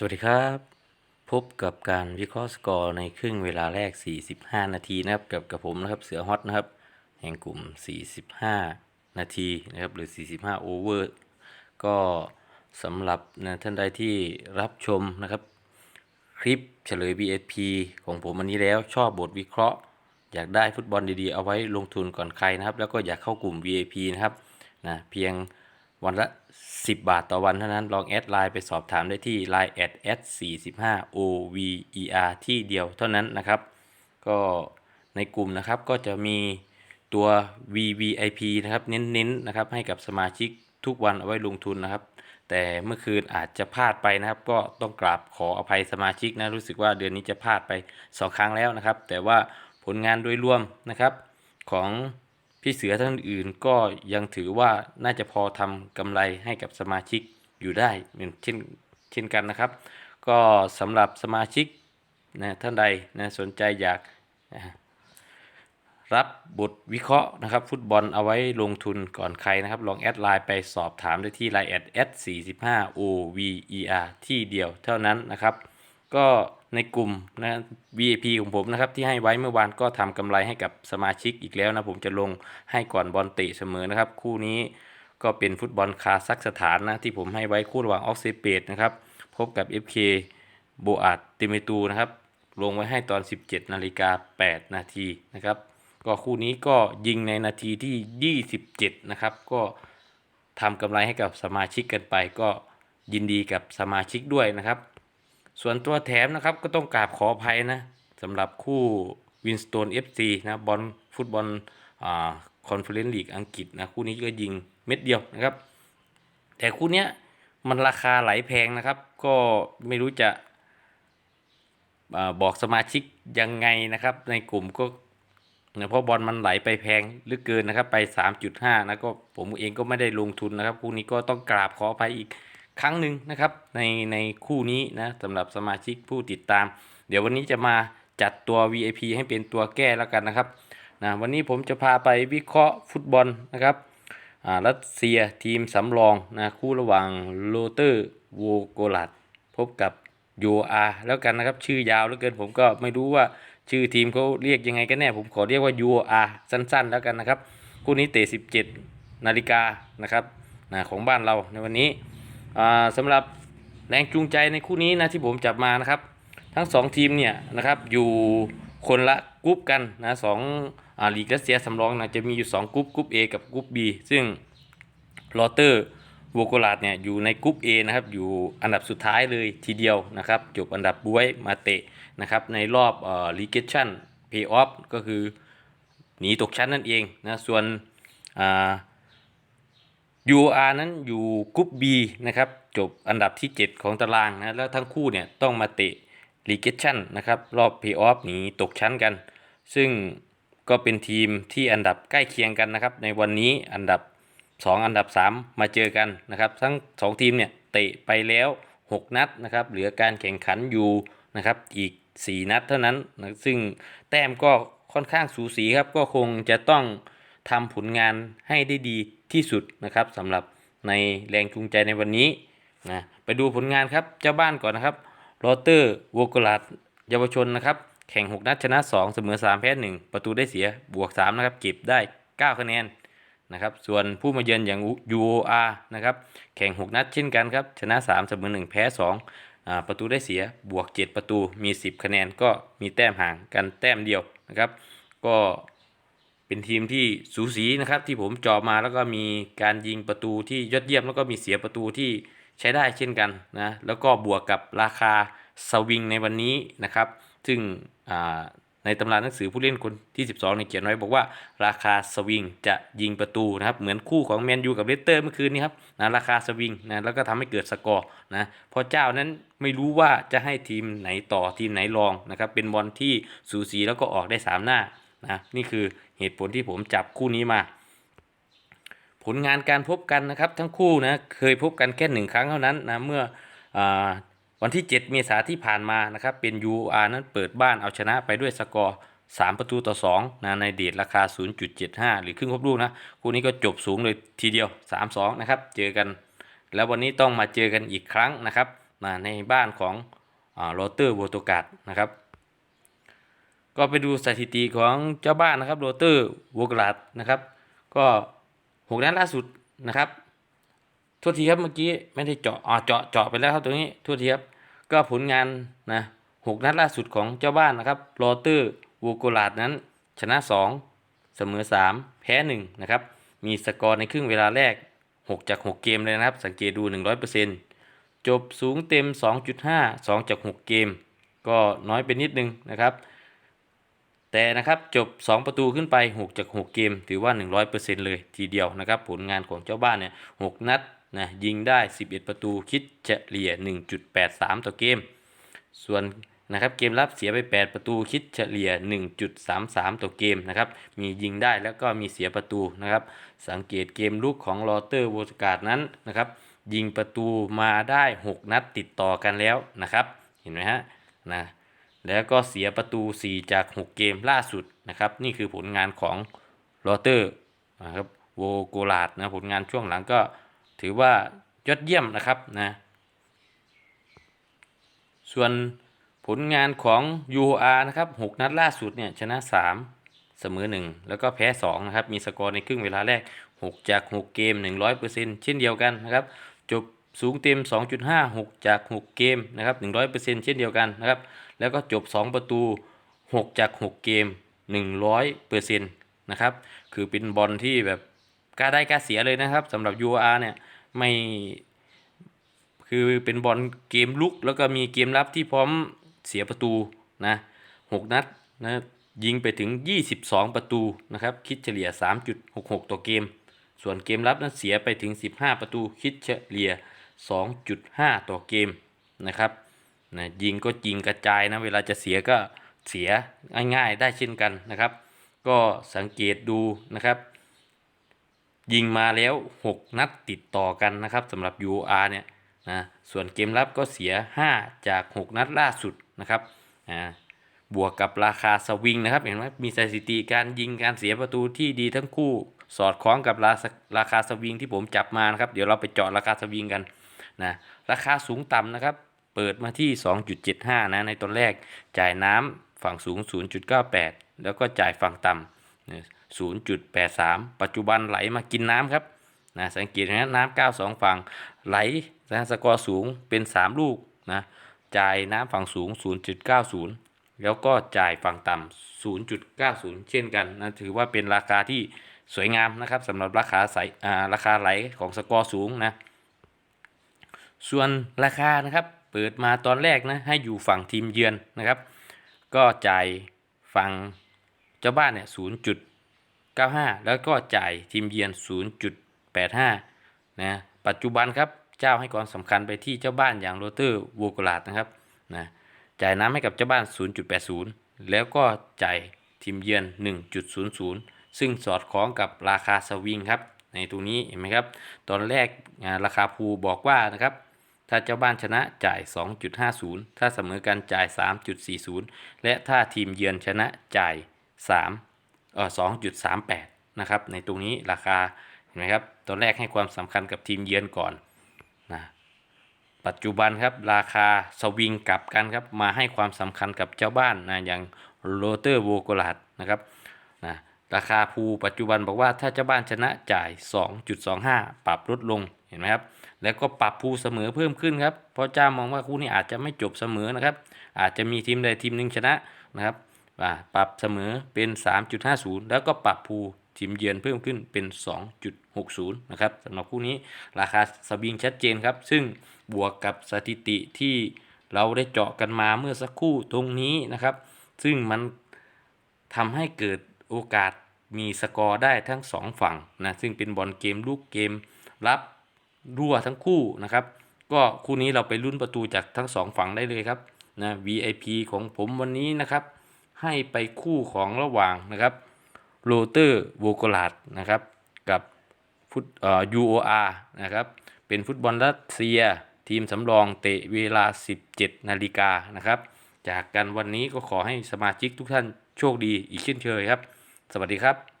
สวัสดีครับ พบกับการวิเคราะห์สกอร์ในครึ่งเวลาแรก 45 นาทีนะครับกับกับผมนะครับเสือฮอตนะครับแห่งกลุ่ม 45 นาทีนะครับหรือ 45 โอเวอร์ก็สำหรับนะท่านใดที่รับชมนะครับ คลิปเฉลย BSP ของผมวันนี้แล้วชอบบทวิเคราะห์ อยากได้ฟุตบอลดีๆ เอาไว้ลงทุนก่อนใครนะครับ แล้วก็อยากเข้ากลุ่ม VIP นะครับนะเพียง วันละ 10 บาทต่อวันเท่านั้น ลองแอดไลน์ไปสอบถามได้ที่ Line แอดแอด45 OVER ที่เดียวเท่านั้นนะครับ ก็ในกลุ่มนะครับก็จะมีตัว VVIP นะครับ เน้นๆนะครับ ให้กับสมาชิกทุกวันเอาไว้ลงทุนนะครับ แต่เมื่อคืนอาจจะพลาดไปนะครับ ก็ต้องกราบขออภัยสมาชิกนะ รู้สึกว่าเดือนนี้จะพลาดไป 2 ครั้งแล้วนะครับ แต่ว่าผลงานโดยรวมนะครับของ พี่เสือท่านอื่นก็ยังถือว่าน่าจะพอทำกำไรให้กับสมาชิกอยู่ได้เหมือนเช่นเช่นกันนะครับ ก็สำหรับสมาชิกนะท่านใดนะสนใจอยากนะรับบทวิเคราะห์นะครับ ฟุตบอลเอาไว้ลงทุนก่อนใครนะครับ ลองแอดไลน์ไปสอบถามได้ที่ Line แอดแอด45 OVER ที่เดียวเท่านั้นนะครับ ก็ ในกลุ่มนะ VIP ของผมนะครับที่ให้ไว้เมื่อวานก็ทำกำไรให้กับสมาชิกอีกแล้วนะผมจะลงให้ก่อนบอลเตะเสมอนะครับ คู่นี้ก็เป็นฟุตบอลคาซัคสถานนะที่ผมให้ไว้คู่ระหว่างออกซิเปตนะครับพบกับ FK โบอาดติเมตูนะครับลงไว้ให้ตอน 17นาฬิกา8นาทีนะครับก็คู่นี้ก็ยิงในนาทีที่ 27 นะครับ ก็ทำกำไรให้กับสมาชิกกันไป ก็ยินดีกับสมาชิกด้วยนะครับ ส่วนตัวแถมนะครับก็ต้องกราบขออภัยนะสำหรับคู่วินสโตน FC นะบอลฟุตบอลอ่าคอนเฟอเรนซ์ลีกอังกฤษนะคู่นี้ก็ยิงเม็ดเดียวนะครับ แต่คู่เนี้ยมันราคาไหลแพงนะครับ ก็ไม่รู้จะอาบอกสมาชิกยังไงนะครับ ในกลุ่มก็นะเพราะบอลมันไหลไปแพงหลือเกินนะครับ ไป 3.5นะก็ผมเองก็ไม่ได้ลงทุนนะครับคู่นี้ก็ต้องกราบขออภัยอีก ครั้งหนึ่งนะครับ ในในคู่นี้นะสำหรับสมาชิกผู้ติดตาม เดี๋ยววันนี้จะมาจัดตัว VIP ให้เป็นตัวแก้แล้วกันนะครับนะวันนี้ผมจะพาไปวิเคราะห์ฟุตบอลนะครับอ่ารัสเซียทีมสำรองนะคู่ระหว่างโรเตอร์โวโกลัดพบกับยูอาแล้วกันนะครับ ชื่อยาวเหลือเกินผมก็ไม่รู้ว่าชื่อทีมเขาเรียกยังไงกันแน่ ผมขอเรียกว่ายูอาสั้นๆ แล้วกันนะครับ คู่นี้เตะ17 นาฬิกานะครับนะของบ้านเราในวันนี้ สำหรับแรงจูงใจในคู่นี้นะที่ผมจับมานะครับ ทั้งสองทีมเนี่ยนะครับอยู่คนละกรุ๊ปกันนะสองอาลีกรัสเซียสำรองนะจะมีอยู่ 2กรุ๊ปกรุ๊ป A กับกรุ๊ป B ซึ่งลอเตอร์โวโกลาดเนี่ยอยู่ในกรุ๊ป A นะครับอยู่อันดับสุดท้ายเลยทีเดียวนะครับจบอันดับบวยมาเตะนะครับในรอบเอ่อลีเกชั่นเพย์ออฟก็คือหนีตกชั้นนั่นเองนะส่วนอ่า UR นั้นอยู่กรุ๊ป B นะครับ จบอันดับที่ 7 ของตารางนะ แล้วทั้งคู่เนี่ยต้องมาเตะลีเกชันนะครับ รอบเพย์ออฟหนีตกชั้นกัน ซึ่งก็เป็นทีมที่อันดับใกล้เคียงกันนะครับ ในวันนี้อันดับ 2 อันดับ 3 มาเจอกันนะครับ ทั้ง 2 ทีมเนี่ยเตะไปแล้ว 6 นัดนะครับ เหลือการแข่งขันอยู่นะครับอีก 4 นัดเท่านั้นนะซึ่งแต้มก็ค่อนข้างสูสีครับ ก็คงจะต้องทำผลงานให้ได้ดี ที่สุดนะครับสำหรับในแรงจูงใจในวันนี้นะไปดูผลงานครับเจ้าบ้านก่อนนะครับโรเตอร์โวโกลาดเยาวชนนะครับ แข่ง 6 นัดชนะ 2 เสมอ 3 แพ้ 1 ประตูได้เสียบวก 3 นะครับ เก็บได้ 9 คะแนนนะครับ ส่วนผู้มาเยือนอย่าง UOR นะครับ แข่ง 6 นัดเช่นกันครับ ชนะ 3 เสมอ 1 แพ้2อ่าประตูได้เสียบวก 7 ประตูมี 10 คะแนนก็มีแต้มห่างกันแต้มเดียวนะครับ ก็ เป็นทีมที่สูสีนะครับที่ผมจาะมาแล้วก็มีการยิงประตูที่ยอดเยี่ยมแล้วก็มีเสียประตูที่ใช้ได้เช่นกันนะแล้วก็บวกกับราคาสวิงในวันนี้นะครับ ซึ่งในตำราหนังสือผู้เล่นคนที่ 12เนี่ยเขียนไว้บอกว่าราคาสวิงจะยิงประตูนะครับเหมือนคู่ของแมนยูกับเลสเตอร์เมื่อคืนนี้ครับนะราคาสวิงนะแล้วก็ทำให้เกิดสกอร์นะพราะเจ้านั้นไม่รู้ว่าจะให้ทีมไหนต่อทีมไหนรองนะครับเป็นบอลที่สูสีแล้วก็ออกได้สามหน้า นะนี่คือเหตุผลที่ผมจับคู่นี้มา ผลงานการพบกันนะครับ ทั้งคู่นะเคยพบกันแค่หนึ่งครั้งเท่านั้นนะเมื่ออวันที่ 7 เมษาที่ผ่านมานะครับเป็น UR นั้นเปิดบ้านเอาชนะไปด้วยสกอร์ 3 ประตูต่อ2นะในเดทราคา 0.75 หรือครึ่งครบลูกนะคู่นี้ก็จบสูงเลยทีเดียว 3-2 นะครับ เจอกัน แล้ววันนี้ต้องมาเจอกันอีกครั้งนะครับนะในบ้านของโรเตอร์โวโตกัดนะครับ ก็ไปดูสถิติของเจ้าบ้านนะครับโรเตอร์วกลัดนะครับ ก็หกนัดล่าสุดนะครับโทษทีครับเมื่อกี้ไม่ได้เจาะอ๋อเจาะเจาะไปแล้วครับตรงนี้โทษทีครับก็ผลงานนะหกนัดล่าสุดของเจ้าบ้านนะครับโรเตอร์วกลัดนั้น ชนะ 2 เสมอ 3 แพ้ 1 นะครับ มีสกอร์ในครึ่งเวลาแรก 6 จาก 6 เกมเลยนะครับ สังเกตดู 100%จบสูงเต็ม 2.5 2 จาก 6 เกม ก็น้อยไปนิดนึงนะครับ แต่นะครับจบ 2 ประตูขึ้นไป 6 จาก 6 เกม ถือว่า 100%เลยทีเดียวนะครับ ผลงานของเจ้าบ้านเนี่ย 6 นัดนะยิงได้ 11 ประตูคิดเฉลี่ย 1.83 ต่อเกม ส่วนนะครับเกมรับเสียไป 8 ประตูคิดเฉลี่ย 1.33 ต่อเกมนะครับมียิงได้แล้วก็มีเสียประตูนะครับ สังเกตเกมลุกของลอเตอร์โวสการ์ดนั้นนะครับยิงประตูมาได้ 6 นัดติดต่อกันแล้วนะครับ เห็นไหมฮะนะ แล้วก็เสียประตู 4 จาก 6 เกมล่าสุดนะครับ นี่คือผลงานของลอเตอร์นะครับโวโกลาดนะผลงานช่วงหลังก็ถือว่ายอดเยี่ยมนะครับนะส่วนผลงานของ UR นะครับ 6 นัดล่าสุดเนี่ยชนะ 3 เสมอ 1 แล้วก็แพ้ 2 นะครับ มีสกอร์ในครึ่งเวลาแรก 6 จาก 6 เกม 100%เช่นเดียวกันนะครับ จบ สูงเต็ม 2.5 6 จาก 6 เกมนะครับ 100%เช่นเดียวกันนะครับ แล้วก็จบ 2 ประตู 6 จาก 6 เกม 100%นะครับ คือเป็นบอลที่แบบกล้าได้กล้าเสียเลยนะครับสำหรับ UR เนี่ยไม่คือเป็นบอลเกมลุก แล้วก็มีเกมรับที่พร้อมเสียประตูนะหกนัดนะยิงไปถึง 22 ประตูนะครับ คิดเฉลี่ย 3.66 ต่อเกม ส่วนเกมรับนั้นเสียไปถึง 15 ประตู คิดเฉลี่ย 2.5 ต่อเกมนะครับนะยิงก็ยิงกระจายนะเวลาจะเสียก็เสียง่ายๆได้เช่นกันนะครับ ก็สังเกตดูนะครับ ยิงมาแล้ว 6 นัดติดต่อกันนะครับสำหรับ UR เนี่ยนะส่วนเกมรับก็เสีย 5 จาก 6 นัดล่าสุดนะครับอ่าบวกกับราคาสวิงนะครับ เห็นไหมมีสถิติการยิงการเสียประตูที่ดีทั้งคู่ สอดคล้องกับราราคาสวิงที่ผมจับมานะครับ เดี๋ยวเราไปเจาะราคาสวิงกันนะราคาสูงต่ำนะครับ เปิดมาที่ 2.75 นะในตอนแรกจ่ายน้ำฝั่งสูง 0.98 แล้วก็จ่ายฝั่งต่ำ0.83 ปัจจุบันไหลมากินน้ำครับนะสังเกตนะน้ำ92 ฝั่งไหลนะสกอร์สูงเป็น 3 ลูกนะจ่ายน้ำฝั่งสูง 0.90 แล้วก็จ่ายฝั่งต่ำ0.90 เช่นกันนะถือว่าเป็นราคาที่ สวยงามนะครับสำหรับราคาใสาราคาไหลของสกอร์สูงนะ ส่วนราคานะครับเปิดมาตอนแรกนะให้อยู่ฝั่งทีมเยือนนะครับ ก็จ่ายฝั่งเจ้าบ้านเนี่ย0.95แล้วก็จ่ายทีมเยือน0.85นะปัจจุบันครับเจ้าให้ความสำคัญไปที่เจ้าบ้านอย่างโรเตอร์วูกลาดนะครับนะจ่ายน้ำให้กับเจ้าบ้าน 0.80 แล้วก็จ่ายทีมเยือน 1.00 ซึ่งสอดคล้องกับราคาสวิงครับ ในตรงนี้เห็นไหมครับ ตอนแรกราคาภูบอกว่านะครับ ถ้าเจ้าบ้านชนะจ่าย 2.50 ถ้าเสมอกันจ่าย 3.40 และถ้าทีมเยือนชนะจ่าย3เอ่อ2.38 นะครับ ในตรงนี้ราคาเห็นไหมครับ ตอนแรกให้ความสำคัญกับทีมเยือนก่อนนะปัจจุบันครับราคาสวิงกลับกันครับมาให้ความสำคัญกับเจ้าบ้านนะอย่างโรเตอร์โวโกลาดนะครับ ราคาภูปัจจุบันบอกว่าถ้าเจ้าบ้านชนะจ่าย 2.25 ปรับลดลงเห็นไหมครับ แล้วก็ปรับภูเสมอเพิ่มขึ้นครับ เพราะเจ้ามองว่าคู่นี้อาจจะไม่จบเสมอนะครับ อาจจะมีทีมใดทีมหนึ่งชนะนะครับปรับเสมอเป็น 3.50 แล้วก็ปรับภูทีมเยือนเพิ่มขึ้นเป็น 2.60 นะครับสำหรับคู่นี้ราคาสวิงชัดเจนครับ ซึ่งบวกกับสถิติที่เราได้เจาะกันมาเมื่อสักครู่ตรงนี้นะครับ ซึ่งมันทำให้เกิด โอกาสมีสกอร์ได้ทั้ง 2 ฝั่งนะซึ่งเป็นบอลเกมลูกเกมรับรั่วทั้งคู่นะครับ ก็คู่นี้เราไปลุ้นประตูจากทั้ง 2 ฝั่งได้เลยครับนะ VIP ของผมวันนี้นะครับ ให้ไปคู่ของระหว่างนะครับโรเตอร์โวโกลาดนะครับกับฟุตเอ่อ UOR นะครับเป็นฟุตบอลรัสเซียทีมสำรองเตะเวลา 17 นาฬิกานะครับ จากกันวันนี้ก็ขอให้สมาชิกทุกท่านโชคดีอีกเช่นเคยครับ สวัสดีครับ